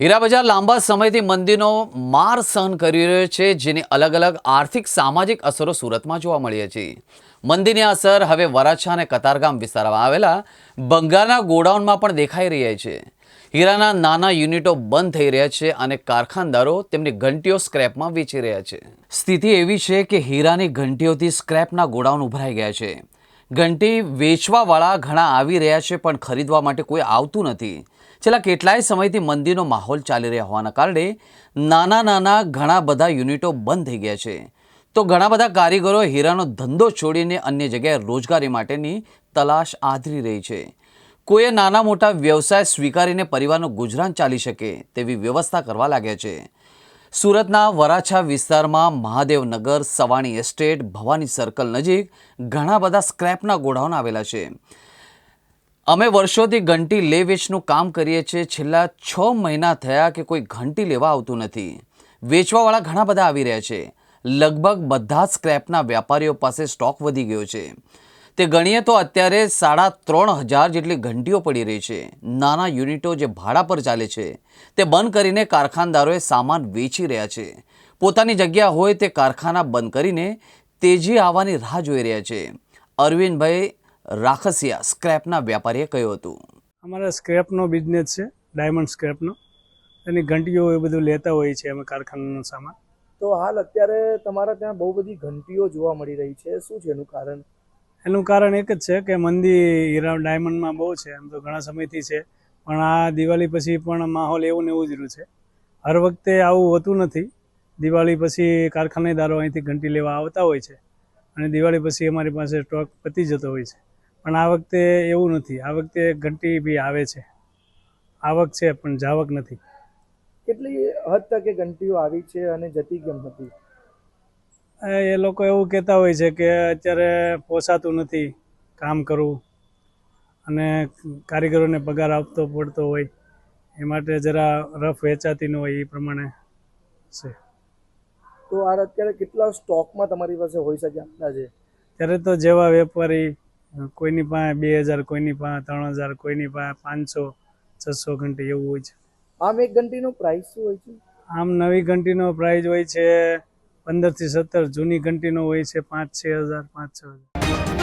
હીરા બજાર લાંબા સમયથી મંદીનો માર સહન કરી રહ્યો છે, જેની અલગ અલગ આર્થિક, સામાજિક અસરો સુરતમાં જોવા મળી છે. મંદીની અસર હવે વરાછા અને કતારગામ વિસ્તારમાં આવેલા બંગાળના ગોડાઉનમાં પણ દેખાઈ રહ્યા છે. હીરાના નાના યુનિટો બંધ થઈ રહ્યા છે અને કારખાનદારો તેમની ઘંટીઓ સ્ક્રેપમાં વેચી રહ્યા છે. સ્થિતિ એવી છે કે હીરાની ઘંટીઓથી સ્ક્રેપના ગોડાઉન ઉભરાઈ ગયા છે. ઘંટી વેચવાવાળા ઘણા આવી રહ્યા છે, પણ ખરીદવા માટે કોઈ આવતું નથી. છેલ્લા કેટલાય સમયથી મંદીનો માહોલ ચાલી રહ્યા હોવાના કારણે નાના નાના ઘણા બધા યુનિટો બંધ થઈ ગયા છે. તો ઘણા બધા કારીગરો હીરાનો ધંધો છોડીને અન્ય જગ્યાએ રોજગારી માટેની તલાશ આદરી રહી છે. કોઈએ નાના મોટા વ્યવસાય સ્વીકારીને પરિવારનું ગુજરાન ચાલી શકે તેવી વ્યવસ્થા કરવા લાગ્યા છે. સુરતના વરાછા વિસ્તારમાં મહાદેવનગર, સવાણી એસ્ટેટ, ભવાની સર્કલ નજીક ઘણા બધા સ્ક્રેપના ગોડાઉન આવેલા છે. અમે વર્ષોથી ઘંટી લે વેચનું કામ કરીએ છીએ. છેલ્લા છ મહિના થયા કે કોઈ ઘંટી લેવા આવતું નથી. વેચવાવાળા ઘણા બધા આવી રહ્યા છે. લગભગ બધા સ્ક્રેપના વેપારીઓ પાસે સ્ટોક વધી ગયો છે. તે ગણીએ તો અત્યારે સાડા ત્રણ હજાર જેટલી ઘંટીઓ પડી રહી છે. નાના યુનિટો જે ભાડા પર ચાલે છે તે બંધ કરીને કારખાનદારોએ સામાન વેચી રહ્યા છે. પોતાની જગ્યા હોય તે કારખાના બંધ કરીને તેજી આવવાની રાહ જોઈ રહ્યા છે. અરવિંદભાઈ રાખસિયા સ્ક્રેપના વેપારીએ કહ્યું હતું. અમારા સ્ક્રેપનો બિઝનેસ છે ડાયમંડ સ્ક્રેપનો એની ઘંટીઓ એ બધું લેતા હોઈએ છીએ અમે કારખાનાનો સામાન. તો હાલ અત્યારે તમારા ત્યાં બહુ બધી ઘંટીઓ જોવા મળી રહી છે. શું છે એનું કારણ? એનું કારણ એક જ છે કે મંદી હીરા ડાયમંડમાં બહુ છે, એમ તો ઘણા સમયથી છે. પણ આ દિવાળી પછી પણ માહોલ એવું ને એવું જ રહ્યું છે. હર વખતે આવું હોતું નથી. દિવાળી પછી કારખાનેદારો અહીંથી ઘંટી લેવા આવતા હોય છે અને દિવાળી પછી અમારી પાસે સ્ટોક પતી જતો હોય છે. પણ આ વખતે એવું નથી. આ વખતે ઘંટી બી આવે છે. આવક છે, પણ જાવક નથી. કેટલી હદ તકે ઘંટીઓ આવી છે અને જતી કેમ હતી? એ લોકો એવું કહેતા હોય છે કે અત્યારે પોસાતું નથી કામ કરવું અને કારીગરોને પગાર આપતો પડતો હોય. એ માટે જરા રફ વેચાતી ન હોય એ પ્રમાણે છે. તો આ અત્યારે કેટલા સ્ટોકમાં તમારી પાસે હોઈ શકે અંદાજે ત્યારે તો જેવા વેપારી કોઈની પાસે બે હજાર કોઈની પાસે ત્રણ હજાર કોઈની પાસે પાંચસો છસો ઘંટી એવું હોય છે. આમ એક ઘંટીનો પ્રાઇસ શું હોય છે? આમ નવી ઘંટીનો પ્રાઇસ હોય છે પંદરથી સત્તર જૂની ઘંટીનો હોય છે પાંચ છ હજાર પાંચ છ હજાર.